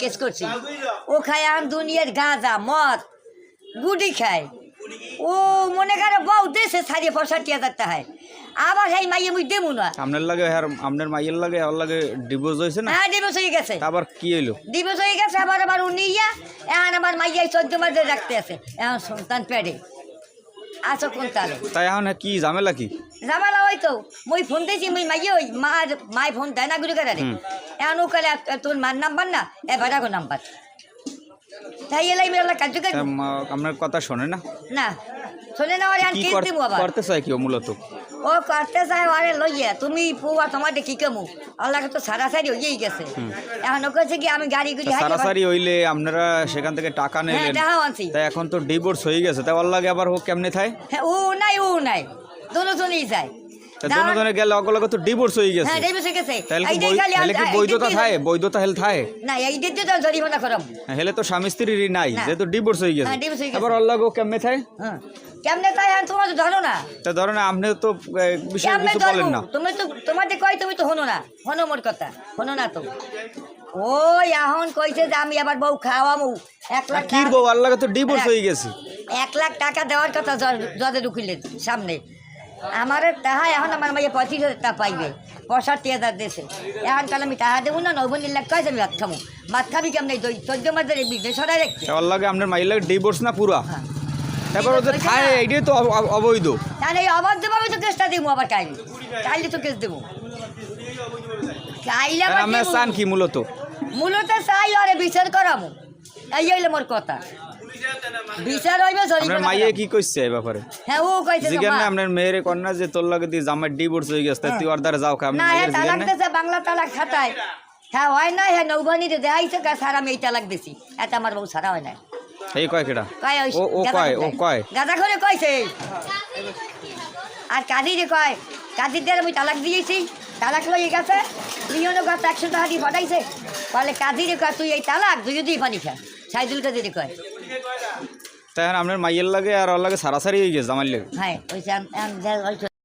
Case করছি। ও খায় আম দুনিয়ার গাঁজা মদ গুডি খায়। ও মনে করো বউ দেশে সাড়ে পঁয়ষট্টি হাজার টাকায় আবার সেই মাইয়ে মুই দেবো না। আপনার লাগে আর আপনার মাইয়ের লাগে ওর লাগে ডিভোর্স হয়েছে না? হ্যাঁ দিবস হয়ে গেছে। আবার কি হইল? দিবস হয়ে গেছে আবার আবার উনি ইয়া এখন আমার মাইয়া চোদ্দ মাসে রাখতে আছে। এখন সন্তান পেড়ে। আছো কোন তালে তাই এখন কি ঝামেলা কি? ঝামেলা ওই তো মই ফোন দিয়েছি মই মাইয়ে ওই মা মাই ফোন দেয় না গুরু করে এখন ও তোর মার নাম্বার না? এ ভাড়াগো নাম্বার। তাই এলাই মেলা কাজ মা- আপনার কথা শোনে না? না শোনে না ওর কি করতে চাই কি মূলত? ও করতে চায় আরে লইয়া তুমি পুয়া তোমার কি কেমু আল্লাহকে তো সারাসারি হয়েই গেছে। এখন ও কইছে কি আমি গাড়ি গুড়ি সারা সারাসারি হইলে আপনারা সেখান থেকে টাকা হ্যাঁ টাকাও তাই এখন তো ডিভোর্স হয়ে গেছে। তাই আল্লাহকে আবার ও কেমনে থাই হ্যাঁ ও নাই ও নাই। দুজনেই যায়। তা দোনো গেলে অগলগে তো ডিভোর্স হয়ে গেছে। হ্যাঁ দেবে গেছে। তাহলে কি এইটাই বৈ- খালি তাহলে কি আল- বৈধতা এইটাই- বৈধতা হেল থায়? না এই দিতে তো জরিমানা করাম। হেলে তো স্বামী স্ত্রীরই নাই যেহেতু ডিভোর্স হয়ে গেছে। হ্যাঁ, divorce হয়ে গেছে। আবার কেমনে হ্যাঁ। কেমনে তাই এখন তোমার ধরো না। তা ধরেন আপনি তো এ, কিছু বলেন না। তুমি তো তোমাদের কই তুমি তো হনো না। হনো মোর কথা হনো না তো। ওই এখন কইছে যে আমি আবার বউ খাওয়ামু। এক লাখ কি তো ডিভোর্স হ্যাঁ। হয়ে গেছে। এক লাখ টাকা দেওয়ার কথা জজের উকিলের সামনে। আমার তাহা এখন আমার মাইয়ে পঁচিশ হাজার টাকা পাইবে। পঁয়ষট্টি হাজার দেশে। এখন তাহলে আমি তাহা দেবো না নবনীর লাখ কয়েছে আমি ভাত খাব? ভাত খাবি কেমন? চোদ্দ মাসের বিজনেস সরাই রাখছে লাগে আপনার মাইয়ের লাগে ডিভোর্স না পুরা? হ্যাঁ। তারপর ওদের খায় এইটাই তো অব- অব- অবৈধ। তাহলে এই অবাধ্যভাবে তো কেসটা দেবো আবার কাইলে। কাইলে তো কেস দেবো। কাইলে আবার চান কি মূলত? মূলত চাই আরে বিচার করামু। এই হইলে মোর কথা। বিচার হইবে আপনার মাইয়ে কি কইছে এই ব্যাপারে? হ্যাঁ ও কইছে আপনার মেয়েরে কন্যা যে তোর লাগে দিয়ে জামাই ডিভোর্স হয়ে গেছে তুই ওর যাও খা আপনার না হ্যাঁ তালাক না বাংলা তালাক খাতায়। হ্যাঁ হয় না হ্যাঁ নৌবাহিনীতে দেখাইছে কা স্যার আমি তালাক দিছি। এত আমার বউ সারা হয় না এই কয় কেটা কয় ওই ও ও কয় ও কয়। গাঁজা করে কইছে। আর কাদিরে কয় কাদির দিয়ে আমি তালাক দিয়েছি তালাক লই গেছে লিওনো কয় একশো টাকা দিয়ে ফটাইছে বলে কাদিরে কয় তুই এই তালাক তুই যদি পানি খা। সাইদুল কয়। তাই আপনার মাইয়ের লাগে আর ওর লাগে সারাসারি হয়ে গেছে আমার লাগে। হ্যাঁ ওই